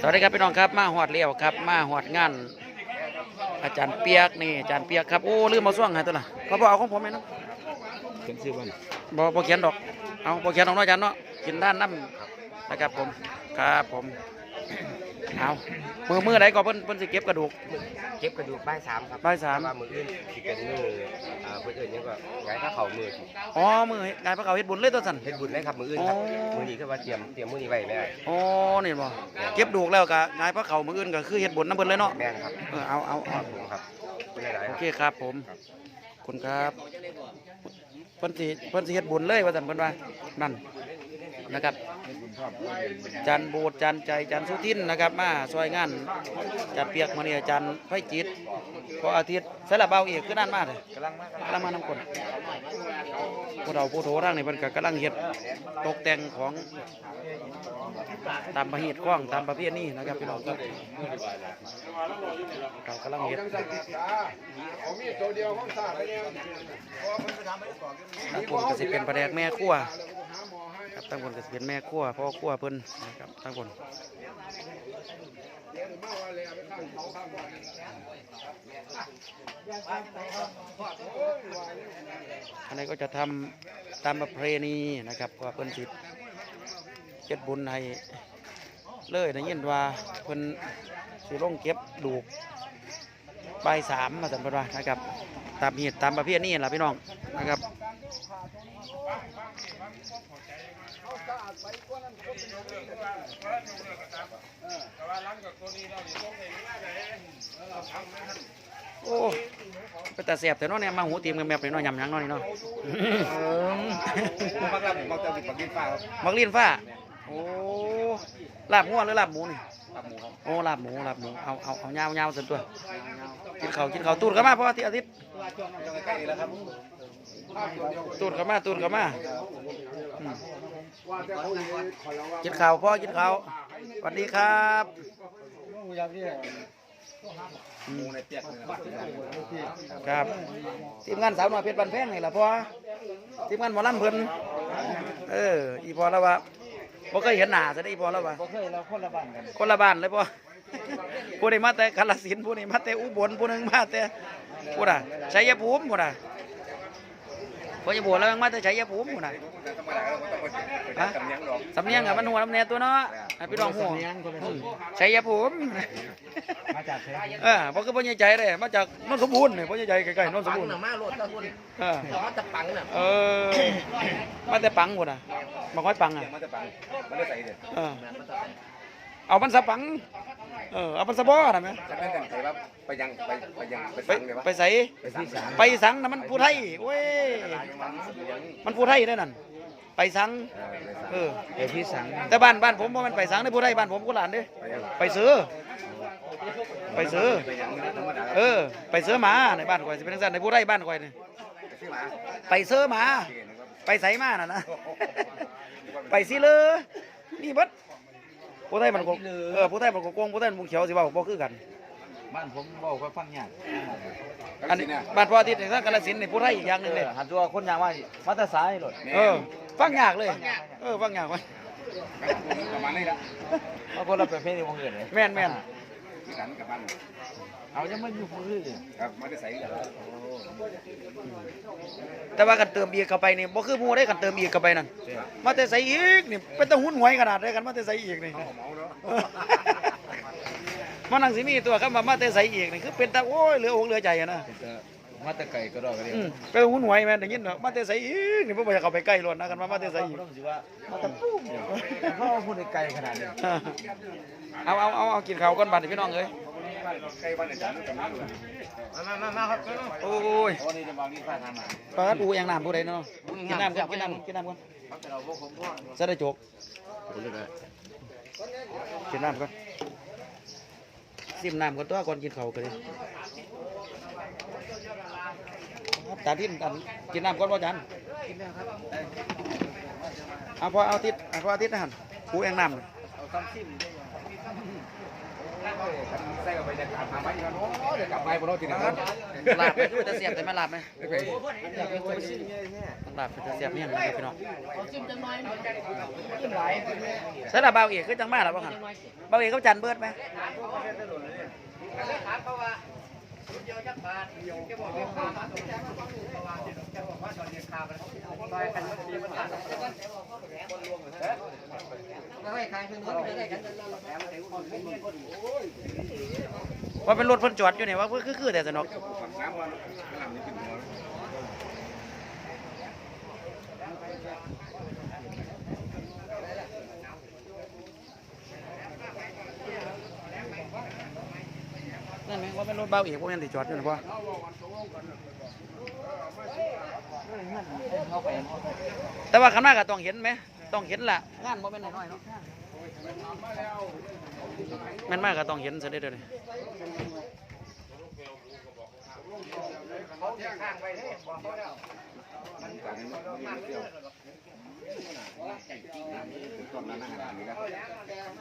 สวัสดีครับพี่น้องครับมาหอดเลี้ยวครับ มาหอดงานอาจารย์เปียกนี่อาจารย์เปียกครับโอ้ลืมมาส่วงให้ตัวละเขาบอกเอาของผมไหมเนาะเขียนชื่อมันบอบอเขียนดอกเอาบอเขียนดอกเน้อยอาจารย์เนาะกินด้านน้ำนะครับผมครับผม เอามือมือไหนก็เพิ่นเพิ่นสิเก็บกระดูก เก็บกระดูกบ่ายสามครับบ่ายสามเพระว่มืออื่นที่เป็นมืออ่าเพื่อนอื่นยังก็ไงถ้าเขามือที่อ๋อมืองานพระเขาเฮ็ดบุญเลยตัวสั่น เฮ็ดบุญเลยครับมืออื่นครับ อ๋อ มือนี้คือว่าเตรียมเตรียมมือนี้ไว้แม่อ๋อนี่บ่เก็บดูกแล้วก็งานพระเขามืออื่นก็คือเฮ็ดบุญน้ำเพิ่นเลยเนาะแม่นครับเออเอาเอาคเอารับผมครับเป็นหลายๆโอครับ เคครับผมขอบคุณครับเพิ่นสิเพิ่นสิเฮ็ดบุญเลยว่าซั่นเพิ่นว่านั่น นะครับ จันบูดจันใจจันสุทินนะครับ มาซอยงานจัดเปียกมาเนี่ยจันไฟจิตพออาทิตย์สลับเบาอีกคือนั่นมากเลยกำลังมากกำลังมาน้ำกลพวกเราผู้โถร่างนี่เพิ่นก็กำลังเฮ็ดตกแต่งของตามประเหตุข้องตามประเภทนี้นะครับพี่น้องครับเรากำลังเฮ็ดทั้งคนก็สิเป็นประแดกแม่ครัว ครับทั้งคนก็สิเป็นแม่ครัวพ่อครัวเพิ่นนะครับทั้งคนอันนี้ก็จะทำตามประเพณีนะครับก็เพิ่นสิตเจ็ดบุญให้เลยได้ยินว่าเพิ่นสิลงเก็บดูกใบสามมาสันปวานนะครับ ตามเหตุตามประเภทนี้แหละพี่น้องนะครับ โอ้ไปแต่เสียบแต่เน้อเนี่ยมาหูตีมกันแบบนี้เนาะยำหยังเนาะนี่เนาะมักรับมักจะติดปากกินฟ้าครับมักเลียนฟ้าโอ้ลาบงัวหรือลาบหมูนี่ครับหมูครับโอ้ลาบหมูลาบหมูเอาเอาเอายาวยาวสันตัวกินเขาวกินเขาวตูดกันมาเพราะว่าที่อาทิตย์ใกล้ๆแล้วครับตูดเข้ามาตูดเข้ามาอืม กินข้าวพ่อกินข้าวสวัสดีครับครับทีมงานสาวน้อยเพชรบันแพงนี่ล่ะพ่อทีมงานหมอลำเพิ่นเอออีพอแล้วว่าบ่เคยเห็นหน้าซะได้อีพอแล้วว่าบ่เคยเราคนละบ้านกันคนละบ้านเลยพ่อผู้นี้มาแต่กาฬสินธุ์ผู้นี้มาแต่อุบลผู้หนึงมาแต่ผู้น่ะชัยภูมิผู้น่ะ พอจะบวชแล้วยังมาแต่ชัยภูมิผู้น่ะธรรมดาเราก็ต้องไปไปทำเนียงหรอกสำเนียงอะมันหัวลำเนียตัวเนาะให้พี่น้องหัวเนียงคนละคนชัยภูมิมาจากไสเออบ่คือบ่ใหญ่ใจเลยมาจากนนทบุรีนี่บ่ใหญ่ใจใกล้ๆนนทปังบุรีน่ะมาโลดตะคุณเออแต่ว่าจะปังน่ะเออมาแต่ปังพุ่นน่ะมาค่อยปังอะมันจะปังมันจะใส่เด็ดเออ เอามันสะปัง เออเอามันสะบ่น่ะแม่จากนั้นกันใส่ว่าไปยังไปไปยังไปไปสั่งเลยวะไปใส่ไปสั่งไปสังน่ะมันผู้ไทยโอ้ยยังมันยังมันผู้ไทยได้อนั่นไปสังเออไอ้ที่สังแต่บ้านบ้านผมบ่แมันไปสังในผู้ไทยบ้านผมกุหลานเด้อไปซื้อ ไปซื้อ ไปยังธรรมดาเออ ไปซื้อหมาในบ้านข่อยสิเป็นจังซั่นในผู้ไทยบ้านข่อยนี่ซื้อมาไปซื้อหมา ไปใส่มาน่ะนะ ไปสิเลยนี่เบิด ผู้ไทยมันก็เออผู้ไทยมันก็กวงผู้ไทยมันเขียวสิเว้าบ่คือกัน บ้านผมบอกว่าฟังยากอันนี้บ้านพ่ออาทิตย์นี่ทางกาฬสินธุ์นี่ผู้ไทยอีกอย่างหนึงเอเด้อหันตัวคนยากว่ามาแต่สายรถเออ ฟังยากเลย เออ ฟังยากเว้ยประมาณนี้ละมาคนละประเภทที่วงเงินเลย แม่นแม่น กันกับบ้าน เอายังไม่อยู่พื้นเลยครับมันจะใส่กันแต่ว่ากันเติมอีกเข้าไปนี่บ่คือหมู่ได้กันเติมอีกเข้าไปนั่นมาแต่ใส่อีกนี่เป็นตะหุ่นหวยขนาดได้กันมาแต่ใส่อีกนี่เมาเนาะเออมันนังสิมีตัวคำว่ามาแต่ใส่อีกนี่คือเป็นตาโอ้ยเหลืออกเหลือใจอะนะมาแต่ไก่ก็ดอกกันเลยอืมเป็นหุ่นหวยแม่นได้ยินเนาะมาแต่ใส่อีกนี่บ่อยากเข้าไปใกล้รถนะกันว่ามาแต่ใส่อีกต้องสิว่ามาแต่ปุ้มเดียวเขาเอาพูดไกลขนาดนี้เอาเอาเอาเอากินข้าวก่อนบัดนี้พี่น้องเอ้ย โอ้ยปลาปูอย่างน้ำผู้ใดเนาะกินน้ำก่อนกินน้ำกินน้ำก่อนแต่เราพวกผมก็จะได้จบกินน้ำก่อนซิมน้ำก่อนตัวก่อนกินเขาวกันเลยตาทินกันกินน้ำก่อนพ่อจันเอาพอเอาทิศเอาพออาทิตย์นะฮันปูเองน้ำ ใส่กับไปจะกลับมาไหมกันโอ้ยกลับไปบนรถที่ไหนครับลาบไหมคือจะเสียบแต่ไม่ลาบไหมไปต้องลาบเป็นจะเสียบเนี่ยนะครับพี่น้องใช่ละเบาเอกคือจังมาแล้วบ่ครับเบาเอกเขาจันเบิดไหม ว่าเป็นรถเพิ่นจอดอยู่เนี่ยว่าเพิ่นคือแต่สนอกนั่นไหมว่าเป็นรถเบาเอกว่าแม่นที่จอดอยู่นะพ่อแต่ว่าข้างหน้าก็ต้องเห็นไหมต้องเห็นล่ะงานบ่เป็นน้อยเนาะ แม่นมากก็ต้องเห็นซะเด้อเด้อนี่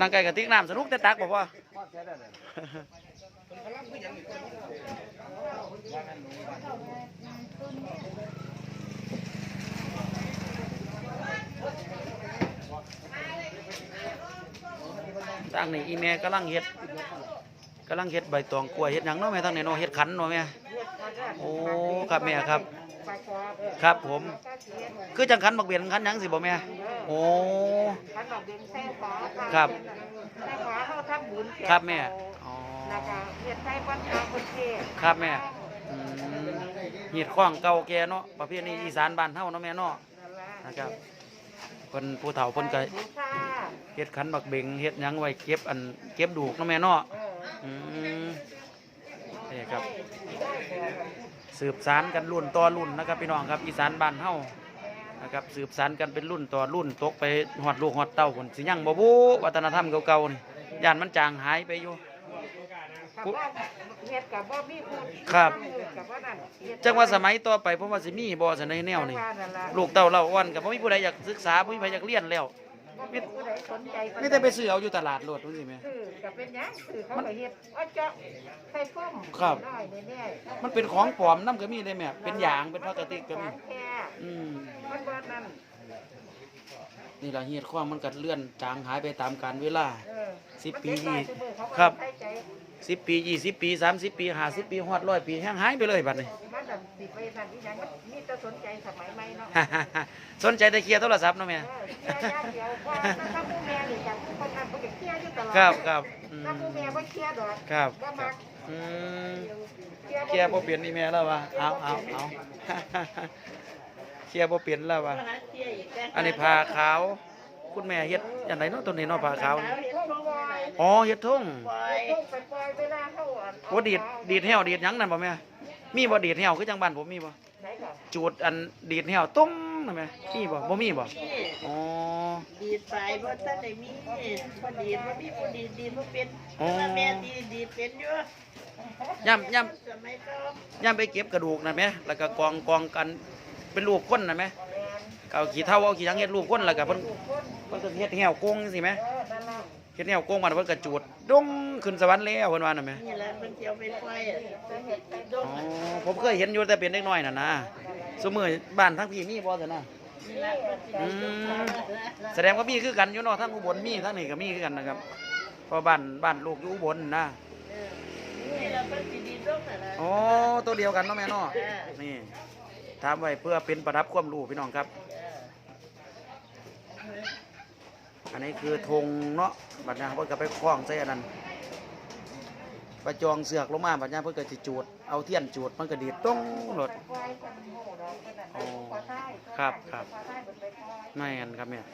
นางไก่กะติกน้ำสนุกแต่ตักบอกว่า ทางนี้อีแม่กำลังเฮ็ดกำลังเฮ็ดใบตองกล้วยเฮ็ดหยังเนาะแม่ทางนี้เนาะเฮ็ดขันเนาะแม่โอ้ครับแม่ครับ ครับผม คือจังขันบักเบียนขันหยังสิบ่แม่โอ้ขันดอกเดือนแท้ฟ้าครับแท้ฟ้าเขาทำบุญแจกครับแม่อ๋อแล้วก็เฮ็ดไทยวัดกลางประเทศครับแม่อืมเฮ็ดข้องเก่าแก่เนาะประเภทนี้อีสานบ้านเฮาเนาะแม่เนาะนะครับเพิ่นผู้เฒ่าเพิ่นก็ เฮ็ดขันบักเบงเฮ็ดหยังไว้เก็บอันเก็บดูกเนาะแม่เนาะเอออืมนี่ครับ สืบสารกันรุ่นต่อรุ่นนะครับพี่น้องครับอีสานบ้านเฮานะครับสืบสารกันเป็นรุ่นต่อรุ่นตกไปฮอดลูกฮอดเต้าคนสิยังบ่บูวัฒนธรรมเก่าๆนี่ย่านมันจางหายไปอยู่กับว่าเฮ็ดกับว่ามีผู้ครับกับว่านั่นเฮ็ดจังว่าสมัยต่อไปเพราะว่าสิมีบ่ซะในแนวนี้จังว่านั่นล่ะลูกเต้าเล่าอ้วนก็บ่มีผู้ใดอยากศึกษาบ่มีผู้ใดอยากเรียนแล้วบ่ มีผู้ใดสนใจมีแต่ไปซื้อเอาอยู่ตลาดโลดจังซี่แหมซื้อก็เป็นหยังซื้อเขาก็เฮ็ดเอาเจาะใส่ฟ้อมครับ น้อยแน่ๆมันเป็นของปลอมนํก็มีได้แม่ เป็นยางเป็นพลาสติกก็มีสารแท้อืม มันบ่นั่นนี่ล่ะเฮ็ดความมันก็เลื่อนจางหายไปตามกาลเวลา เออสิบมันปีเด็กน้อยซุมื้อเขาก็ครับ ใส่ใจ สิบปียี่สิบปีสามสิบปีห้าสิบปีฮอดร้อยปีแห้งหายไปเลยบัดนี้ มันนั่นสิไปนั่นอีหยังมันมีแต่สนใจสมัยใหม่เนาะสนใจแต่เคลียร์โทรศัพท์เนาะแม่ เออแค่ย่างเดียวว่าถ้าผู้แม่นี่จังคนนั้นเขาก็เคลียร์อยู่ตลอดครับครับอืมถ้าผู้แม่บ่เคลียร์ดอกครับบ่มักอืมเคลียร์เคลียร์บ่เปลี่ยนนี่แม่แล้ววะเอาเอาเอา เคลียร์บ่เปลี่ยนแล้ววะอันนี้ผ้าขาว คุณแม่เฮ็ดอย่างไรเนาะตัวนี้เนาะผ้าขาวนี่ทุ่งบอยอ๋อเฮ็ดทุ่งทุ่งไปปล่อยเวลาเขาอะโอ้ดีดดีดแห้วดีดหยังนั่นบ่แม่ มีบ่ดีดแห้วคือจังบ้านผมมีบ่ไหนก่อนจูดอันดีดแห้วตุ้มนั่นแม่มีบ่บ่มีบ่อ๋อดีดไปบ่ทันได้มีบ่ดีดบ่มีผู้ดีดดีดบ่เป็นอ๋อแต่ว่าแม่ดีดดีดเป็นอยู่ย่ำย่ำสมัยก่อนย่ำไปเก็บกระดูกนั่นไหมแล้วก็กองกองกันเป็นรูปคนนั่นไหมก็เอาขี้เท่าเอาขี้หยังเฮ็ดรูปคนแล้วก็เพิ่นเพิ่นก็เฮ็ดแหวโกงจังซี่ไหมเออนั่นล่ะ เฮ็ดแหวโกงมันเพิ่นก็จูดดงขึ้นสวรรค์แล้วเพิ่นว่านั่นไหมนี่แหละมันสิเอาไปปล่อยอะไปเฮ็ดไปดอ๋งออะผมเคยเห็นอยู่แต่เป็นเด็กน้อยน่ะนะสมือบ้านทั้งพี่มีบ่ซั่นน่ะนี่แหละมันสิอืมแสดงว่ามีคือกันอยู่เนาะทั้งอุบลมีทั้งนี้ก็มีคือกันนะครับเพราะบ้านบ้านลูกอยู่อุบลนะเออนี่แหละมันสิดีดงน่ะนะอ๋อตัวเดียวกันเนาะแม่เนาะเออนี่ถามไว้เพื่อเป็นประดับความรู้พี่น้องครับอั นนี้คือธงเนาะบัดนี้เพิ่นก็ไปคล้องใส่อันนั้นไปจองเสือกลงมาบัดนี้เพิ่นก็สิจูดเอาเทียนจูดมันก็ดีดต้องรถปล่อยกันโหดอกกันน่ะอ๋อขอใต้ครับครับขอใต้เพิ่นไปปล่อยไม่กันครับเนี่ย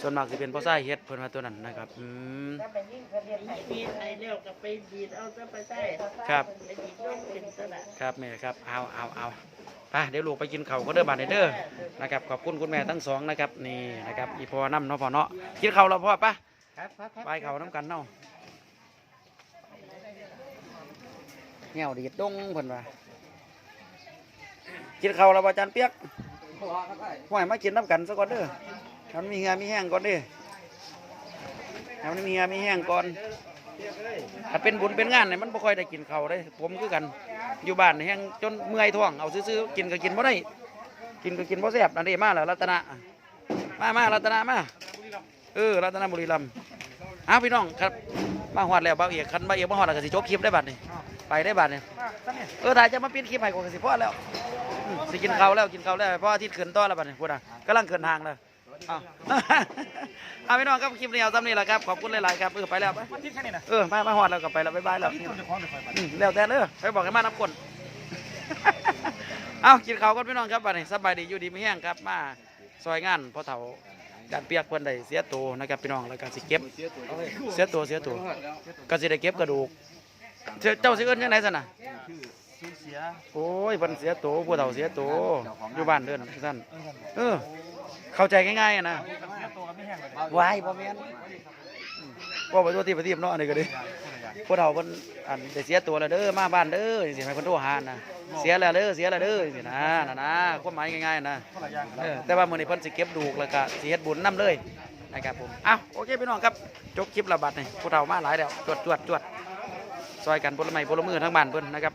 ส่วนมากสิเป็นพ่อไส้เฮ็ดเพิ่นว่าตัวนั้นนะครับอืมแล้วไปยิ่งเขาเรียนไหนมีไอ้แล้วก็ไปดีดเอาซะไปใส่ครับไปดีดดงเป็นซะละครับแม่ครับเอาเอาเอา ไปเดี๋ยวลูกไปกินข้าวก็เด้อบาดนี้เด้อนะครับขอบคุณคุณแม่ทั้งสองนะครับนี่นะครับอีพ่อน้ำเนาะพ่อเนาะกินข้าวแล้วพ่อปะครับครับครับไปข้าวน้ำกันเนาะเหี่ยวดีดดงเพิ่นว่ากินข้าวแล้วบ่อาจารย์เปียกพอครับได้ห่วยมากินน้ำกันซะก่อนเด้อมันมีเงามีแห้งก่อนเด้อให้มันมีเหียมีแห้งก่อน ถ้าเป็นบุญเป็นงานเนี่ยมันบ่ค่อยได้กินเขาได้ ผมคือกันอยู่บ้านแห้งจนเมื่อยท้องเอาซื้อๆกินก็กินบ่ได้ กินก็กินบ่แซ่บนั่นเด้มาแล้วรัตนะมามารัตนะมาเออรัตนบุรีรัมย์อ้าวพี่น้องครับมาฮอดแล้วบ่าเอกคันบ่าเอกมาฮอดแล้วก็สิจบคลิปได้บัดนี่ไปได้บัดนี่เออถ้าจะมาปิดคลิปให้ก็สิพอแล้วอืมสิกินเขาแล้วกินเขาแล้วเพราะอาทิตย์ขึ้นต่อนแล้วบัดนี้พุ่นน่ะกำลังขึ้นทางแล้ว อ้าว เอาพี่น้องครับคลิปนี้เอาซ้ำนี่แหละครับขอบคุณหลายๆครับเออไปแล้วไปเออมามาฮอดแล้วก็ไปแล้วบ๊ายบายแล้วอืมแล้วแต่เด้อไปบอกให้มาน้ำก้นเอากินข้าวกันพี่น้องครับบัดนี้สบายดีอยู่ดีไม่แห้งครับมาซอยงานพ่อเฒ่าการเปียกเพิ่นได้เสียตัวนะครับพี่น้องแล้วก็สิเก็บเสียตัวเสียตัวก็สิได้เก็บกระดูกเจ้าเจ้าสิเอิ้นจังไดซั่นน่ะโอ้ยเพิ่นเสียตัวผู้เฒ่าเสียตัวอยู่บ้านเด้อซั่นเออ เข้าใจง่ายๆอะนะวายบ่แม่นอืมว่าไปตัวที่ไปที่เนาะอันนี้ก็ดีพวกเราเพิ่นอันได้เสียตัวแล้วเด้อมาบ้านเด้อสิให้เพิ่นโทรหานะเสียแล้วเด้อเสียแล้วเด้อสินะนั่นนะความหมายง่ายๆนะเออแต่ว่ามื้อนี้เพิ่นสิเก็บดูกแล้วก็สิเฮ็ดบุญนํเลยนะครับผมอ้าวโอเคพี่น้องครับจบคลิประบาดนี่พวกเรามาหลายแล้วจวดจวดจวดซอยกันพลไม้พลมือทั้งบ้านเพิ่นนะครับ